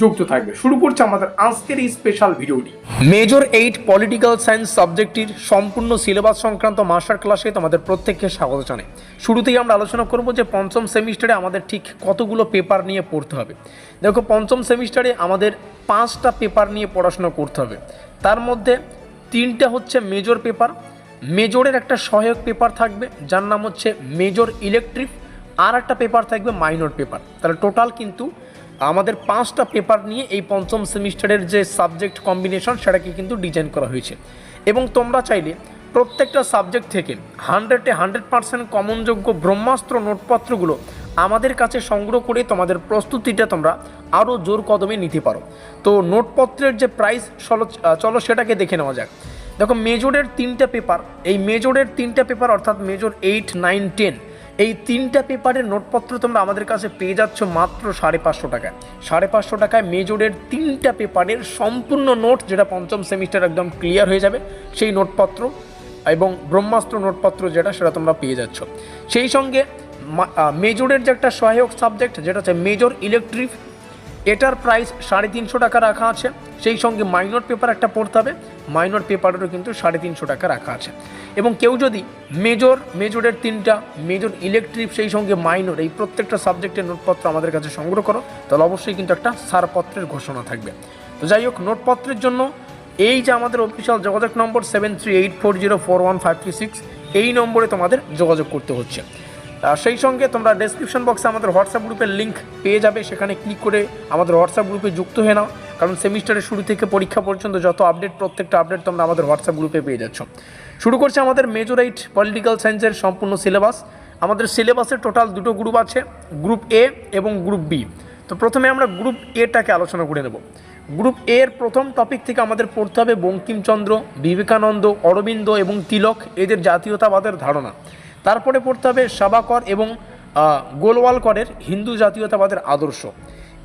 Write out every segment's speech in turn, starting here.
যুক্ত থাকবে। শুরু করছে আমাদের আজকের এই স্পেশাল ভিডিওটি মেজর এইট পলিটিক্যাল সায়েন্স সাবজেক্টটির সম্পূর্ণ সিলেবাস সংক্রান্ত মাস্টার ক্লাসে তোমাদের প্রত্যেককে স্বাগত জানাই। শুরুতেই আমরা আলোচনা করব যে পঞ্চম সেমিস্টারে আমাদের ঠিক কতগুলো পেপার নিয়ে পড়তে হবে। দেখো, পঞ্চম সেমিস্টারে আমাদের পাঁচটা পেপার নিয়ে পড়াশোনা করতে হবে। তার মধ্যে তিনটা হচ্ছে মেজর পেপার মেজরের একটা সহায়ক পেপার থাকবে, যার নাম হচ্ছে মেজর ইলেকট্রিক আর একটা পেপার থাকবে মাইনর পেপার তাহলে টোটাল কিন্তু আমাদের পাঁচটা পেপার নিয়ে এই পঞ্চম সেমিস্টারের যে সাবজেক্ট কম্বিনেশন, সেটাকে কিন্তু ডিজাইন করা হয়েছে। এবং তোমরা চাইলে প্রত্যেকটা সাবজেক্ট থেকে হান্ড্রেডে হান্ড্রেড পার্সেন্ট কমনযোগ্য ব্রহ্মাস্ত্র নোটপত্রগুলো আমাদের কাছে সংগ্রহ করে তোমাদের প্রস্তুতিটা তোমরা আরও জোর কদমে নিতে পারো। তো নোটপত্রের যে প্রাইস চলো চলো সেটাকে দেখে নেওয়া যাক। দেখো, মেজরের তিনটা পেপার, এই মেজরের তিনটা পেপার অর্থাৎ মেজর এইট, নাইন, টেন এই তিনটা পেপারের নোটপত্র তোমরা আমাদের কাছে পেয়ে যাচ্ছ মাত্র সাড়ে পাঁচশো টাকায়। সাড়ে পাঁচশো টাকায় মেজরের তিনটা পেপারের সম্পূর্ণ নোট, যেটা পঞ্চম সেমিস্টার একদম ক্লিয়ার হয়ে যাবে, সেই নোটপত্র এবং ব্রহ্মাস্ত্র নোটপত্র যেটা, সেটা তোমরা পেয়ে যাচ্ছ। সেই সঙ্গে মেজরের যে একটা সহায়ক সাবজেক্ট, যেটা হচ্ছে মেজর ইলেকট্রিক, এটার প্রাইস সাড়ে তিনশো টাকা রাখা আছে। সেই সঙ্গে মাইনর পেপার একটা পড়তে হবে। মাইনর পেপারেরও কিন্তু সাড়ে তিনশো টাকা রাখা আছে। এবং কেউ যদি মেজর, মেজরের তিনটা, মেজর ইলেকট্রিক সেই সঙ্গে মাইনর এই প্রত্যেকটা সাবজেক্টের নোটপত্র আমাদের কাছে সংগ্রহ করো, তাহলে অবশ্যই কিন্তু একটা সারপত্রের ঘোষণা থাকবে। তো যাই হোক, নোটপত্রের জন্য এই যে আমাদের অফিসিয়াল যোগাযোগ number seven three eight four zero four one five three six এই নম্বরে তোমাদের যোগাযোগ করতে হচ্ছে। আর সেই সঙ্গে তোমরা ডেসক্রিপশন বক্সে আমাদের হোয়াটসঅ্যাপ গ্রুপের লিঙ্ক পেয়ে যাবে, সেখানে ক্লিক করে আমাদের হোয়াটসঅ্যাপ গ্রুপে যুক্ত হয়ে নাও। কারণ সেমিস্টারের শুরু থেকে পরীক্ষা পর্যন্ত যত আপডেট প্রত্যেকটা আপডেট তোমরা আমাদের হোয়াটসঅ্যাপ গ্রুপে পেয়ে যাচ্ছ। শুরু করছে আমাদের মেজর এইট পলিটিক্যাল সায়েন্সের সম্পূর্ণ সিলেবাস আমাদের সিলেবাসের টোটাল দুটো গ্রুপ আছে গ্রুপ এ এবং গ্রুপ বি তো প্রথমে আমরা গ্রুপ এটাকে আলোচনা করে নেব। গ্রুপ এর প্রথম টপিক থেকে আমাদের পড়তে হবে বঙ্কিমচন্দ্র, বিবেকানন্দ, অরবিন্দ এবং তিলক, এদের জাতীয়তাবাদের ধারণা। তারপরে পড়তে হবে সাবাকর এবং গোলওয়ালকরের হিন্দু জাতীয়তাবাদের আদর্শ।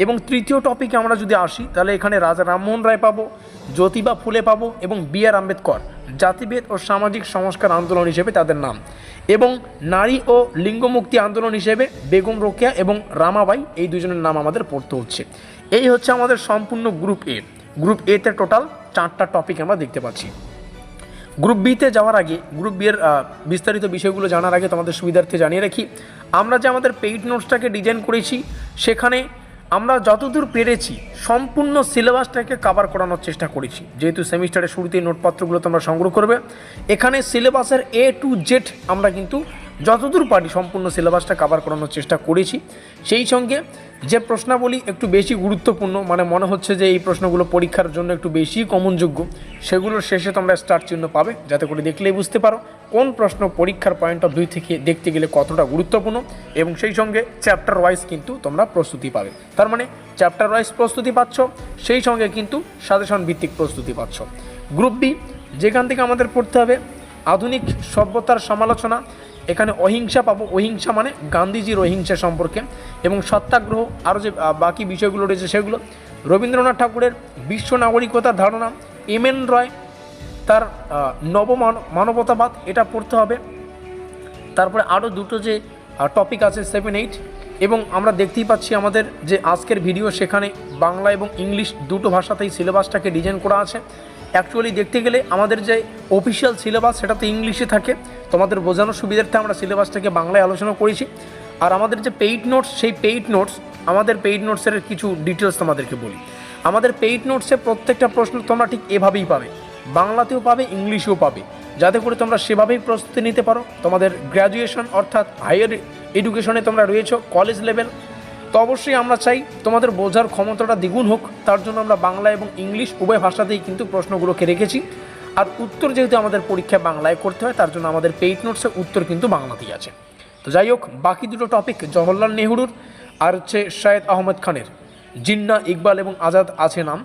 এবং তৃতীয় টপিকে আমরা যদি আসি, তাহলে এখানে রাজা রামমোহন রায় পাবো, জ্যোতিবা ফুলে পাবো এবং বি আর আম্বেদকর, জাতিভেদ ও সামাজিক সংস্কার আন্দোলন হিসেবে তাদের নাম। এবং নারী ও লিঙ্গমুক্তি আন্দোলন হিসেবে বেগম রোকেয়া এবং রামাবাই এই দুজনের নাম আমাদের পড়তে হচ্ছে। এই হচ্ছে আমাদের সম্পূর্ণ গ্রুপ এ গ্রুপ এতে টোটাল চারটা টপিক আমরা দেখতে পাচ্ছি। গ্রুপ বিতে যাওয়ার আগে গ্রুপ বি এর বিস্তারিত বিষয়গুলো জানার আগে তোমাদের সুবিধার্থে জানিয়ে রাখি। আমরা যে আমাদের পেইড নোটসটাকে ডিজাইন করেছি, সেখানে আমরা যতদূর পেরেছি, সম্পূর্ণ সিলেবাসটাকে কভার করানোর চেষ্টা করেছি। যেহেতু সেমিস্টারের শুরুতেই নোটপত্রগুলো তোমরা সংগ্রহ করবে, এখানে সিলেবাসের এ টু জেড আমরা কিন্তু যতদূর পারি সম্পূর্ণ সিলেবাসটা কভার করানোর চেষ্টা করেছি। সেই সঙ্গে যে প্রশ্নাবলী একটু বেশি গুরুত্বপূর্ণ মানে মনে হচ্ছে যে এই প্রশ্নগুলো পরীক্ষার জন্য একটু বেশি কমনযোগ্য সেগুলোর শেষে তোমরা স্টার চিহ্ন পাবে, যাতে করে দেখলেই বুঝতে পারো কোন প্রশ্ন পরীক্ষার পয়েন্ট অফ ভিউ থেকে দেখতে গেলে কতটা গুরুত্বপূর্ণ এবং সেই সঙ্গে চ্যাপ্টার ওয়াইজ কিন্তু তোমরা প্রস্তুতি পাবে। তার মানে চ্যাপ্টার ওয়াইজ প্রস্তুতি পাচ্ছ, সেই সঙ্গে কিন্তু সাজেশন ভিত্তিক প্রস্তুতি পাচ্ছ। গ্রুপ বি যেখান থেকে আমাদের পড়তে হবে, আধুনিক সভ্যতার সমালোচনা এখানে অহিংসা পাবো। অহিংসা মানে গান্ধীজির অহিংসা সম্পর্কে। এবং সত্যাগ্রহ আরও যে বাকি বিষয়গুলো রয়েছে সেগুলো। রবীন্দ্রনাথ ঠাকুরের বিশ্ব নাগরিকতার ধারণা এম এন রয় তার নব মানবতাবাদ, এটা পড়তে হবে। তারপরে আরও দুটো যে টপিক আছে সেভেন এইট এবং আমরা দেখতেই পাচ্ছি আমাদের যে, আজকের ভিডিও সেখানে বাংলা এবং ইংলিশ দুটো ভাষাতেই সিলেবাসটাকে ডিজাইন করা আছে। অ্যাকচুয়ালি দেখতে গেলে আমাদের যে অফিসিয়াল সিলেবাস সেটা তো ইংলিশে থাকে। তোমাদের বোঝানোর সুবিধার্থে আমরা সিলেবাসটাকে বাংলায় আলোচনা করেছি। আর আমাদের যে পেইড নোটস সেই পেইড নোটস আমাদের পেইড নোটসের কিছু ডিটেলস তোমাদেরকে বলি। আমাদের পেইড নোটসে প্রত্যেকটা প্রশ্ন তোমরা ঠিক এভাবেই পাবে। বাংলাতেও পাবে, ইংলিশেও পাবে। যাতে করে তোমরা সেভাবেই প্রস্তুতি নিতে পারো। তোমাদের গ্র্যাজুয়েশন অর্থাৎ হায়ার এডুকেশনে তোমরা রয়েছো কলেজ লেভেল তো অবশ্যই আমরা চাই তোমাদের বোঝার ক্ষমতাটা দ্বিগুণ হোক, তার জন্য আমরা বাংলা এবং ইংলিশ উভয় ভাষাতেই কিন্তু প্রশ্নগুলোকে রেখেছি। আর উত্তর যেহেতু আমাদের পরীক্ষা বাংলায় করতে হয়, তার জন্য আমাদের পেইড নোটসে উত্তর কিন্তু বাংলাতেই আছে। তো যাই হোক, বাকি দুটো টপিক জওহরলাল নেহরুর আর হচ্ছে শায়েদ আহমদ খানের। জিন্না ইকবাল এবং আজাদ আছে নাম।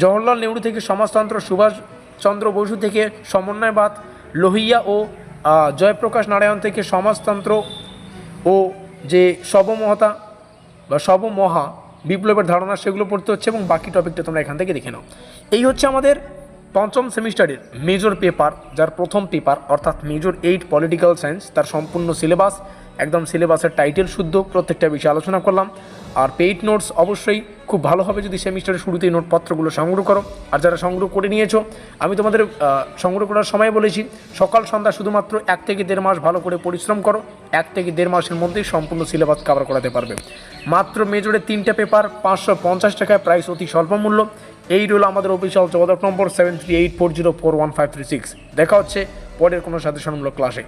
জওহরলাল নেহরু থেকে সমাজতন্ত্র সুভাষচন্দ্র বসু থেকে সমন্বয়বাদ লোহিয়া ও জয়প্রকাশ নারায়ণ থেকে সমাজতন্ত্র ও যে সবমহতা বা সবমহা বিপ্লবের ধারণা সেগুলো পড়তে হচ্ছে এবং বাকি টপিকটা তোমরা এখান থেকে দেখে নাও। এই হচ্ছে আমাদের পঞ্চম সেমিস্টারের মেজর পেপার যার প্রথম পেপার অর্থাৎ মেজর এইট পলিটিক্যাল সায়েন্স তার সম্পূর্ণ সিলেবাস একদম সিলেবাসের টাইটেল শুদ্ধ, প্রত্যেকটা বিষয়ে আলোচনা করলাম। আর পেইড নোটস অবশ্যই খুব ভালো হবে যদি সেমিস্টারের শুরুতেই নোটপত্রগুলো সংগ্রহ করো। আর যারা সংগ্রহ করে নিয়েছো, আমি তোমাদের সংগ্রহ করার সময় বলেছি, সকাল সন্ধ্যা শুধুমাত্র এক থেকে দেড় মাস ভালো করে পরিশ্রম করো। এক থেকে দেড় মাসের মধ্যেই সম্পূর্ণ সিলেবাস কভার করাতে পারবে। মাত্র মেজরে তিনটে পেপার পাঁচশো পঞ্চাশ টাকায় প্রাইস অতি স্বল্প মূল্য। এই রইল আমাদের অফিসিয়াল যোগাযোগ number seven three eight four zero four one five three six দেখা হচ্ছে পরের কোনো সাজেশনমূলক ক্লাসে